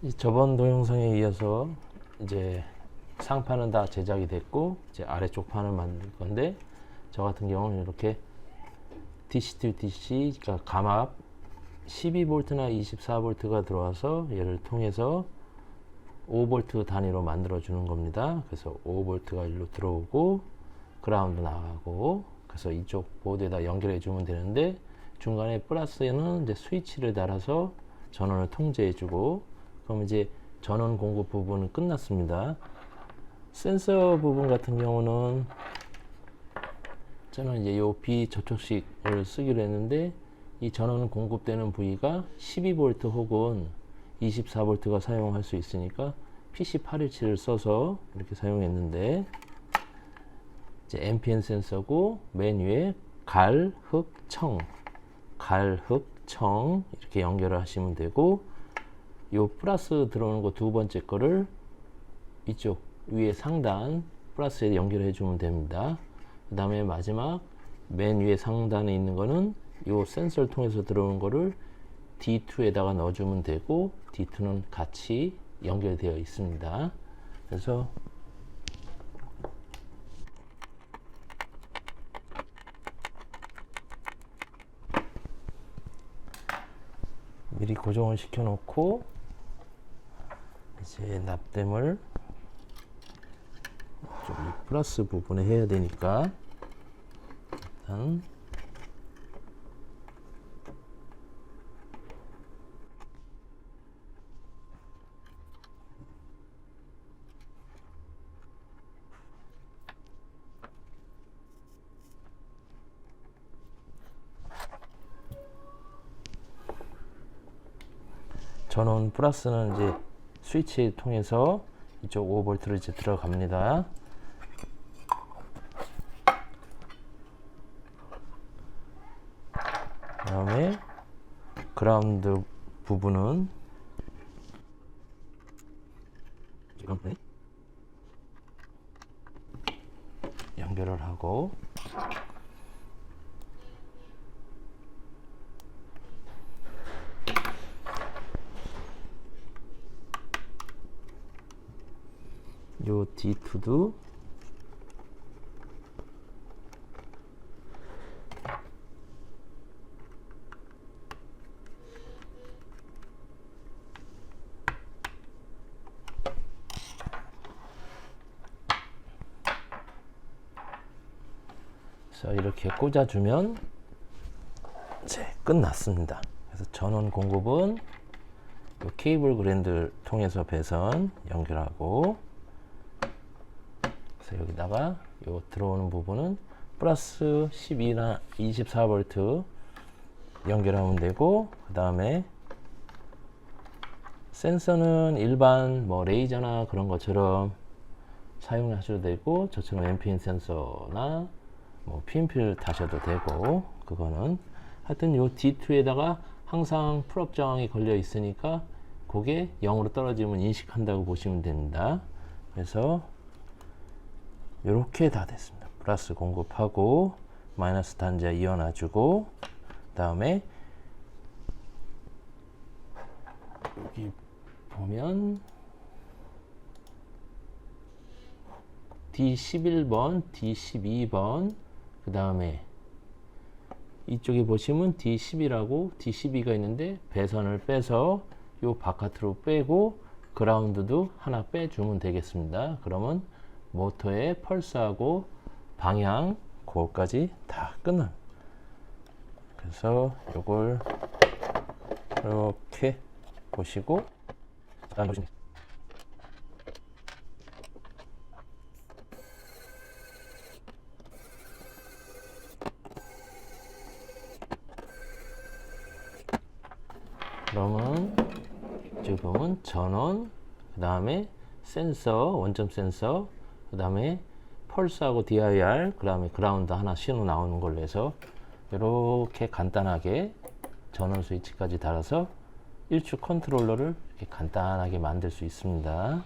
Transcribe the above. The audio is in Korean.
이 저번 동영상에 이어서 이제 상판은 다 제작이 됐고 이제 아래쪽 판을 만들 건데 저 같은 경우는 이렇게 DC to DC 그러니까 감압 12V나 24V가 들어와서 얘를 통해서 5V 단위로 만들어 주는 겁니다. 그래서 5V가 일로 들어오고 그라운드 나가고 그래서 이쪽 보드에다 연결해 주면 되는데 중간에 플러스에는 이제 스위치를 달아서 전원을 통제해 주고 그럼 이제 전원 공급 부분은 끝났습니다. 센서 부분 같은 경우는 저는 이제 요 B 저촉식을 쓰기로 했는데 이 전원 공급되는 부위가 12V 혹은 24V가 사용할 수 있으니까 PC817을 써서 이렇게 사용했는데 이제 NPN 센서고 맨 위에 갈, 흙, 청 갈, 흙, 청 이렇게 연결을 하시면 되고 요 플러스 들어오는 거 두 번째 거를 이쪽 위에 상단 플러스에 연결해 주면 됩니다. 그 다음에 마지막 맨 위에 상단에 있는 거는 요 센서를 통해서 들어오는 거를 D2에다가 넣어주면 되고 D2는 같이 연결되어 있습니다. 그래서 미리 고정을 시켜 놓고 이 제 납땜을 좀이 플러스 부분에 해야 되니까 일단 전원 플러스는 이제 스위치 통해서 이쪽 5V를 이제 들어갑니다. 그 다음에 그라운드 부분은 네. 연결을 하고 요 D2도 그래서 이렇게 꽂아주면 이제 끝났습니다. 그래서 전원 공급은 요 케이블 그랜드를 통해서 배선 연결하고 그래서 여기다가 요 들어오는 부분은 플러스 12나 24V 연결하면 되고 그 다음에 센서는 일반 뭐 레이저나 그런 것처럼 사용하셔도 되고 저처럼 NPN 센서나 뭐 PNP를 다셔도 되고 그거는 하여튼 요 D2에다가 항상 풀업 저항이 걸려 있으니까 그게 0으로 떨어지면 인식한다고 보시면 됩니다. 그래서 이렇게 다 됐습니다. 플러스 공급하고 마이너스 단자 이어놔주고 그다음에 여기 보면 D11번, D12번 그 다음에 이쪽에 보시면 D10이라고 D12가 있는데 배선을 빼서 요 바깥으로 빼고 그라운드도 하나 빼주면 되겠습니다. 그러면 모터의 펄스하고 방향 그거까지 다 끝난. 그래서 요걸 이렇게 보시고 그러면 지금은 전원 그 다음에 센서 원점 센서 그 다음에 펄스하고 DIR 그 다음에 그라운드 하나 신호 나오는 걸로 해서 이렇게 간단하게 전원 스위치까지 달아서 1축 컨트롤러를 이렇게 간단하게 만들 수 있습니다.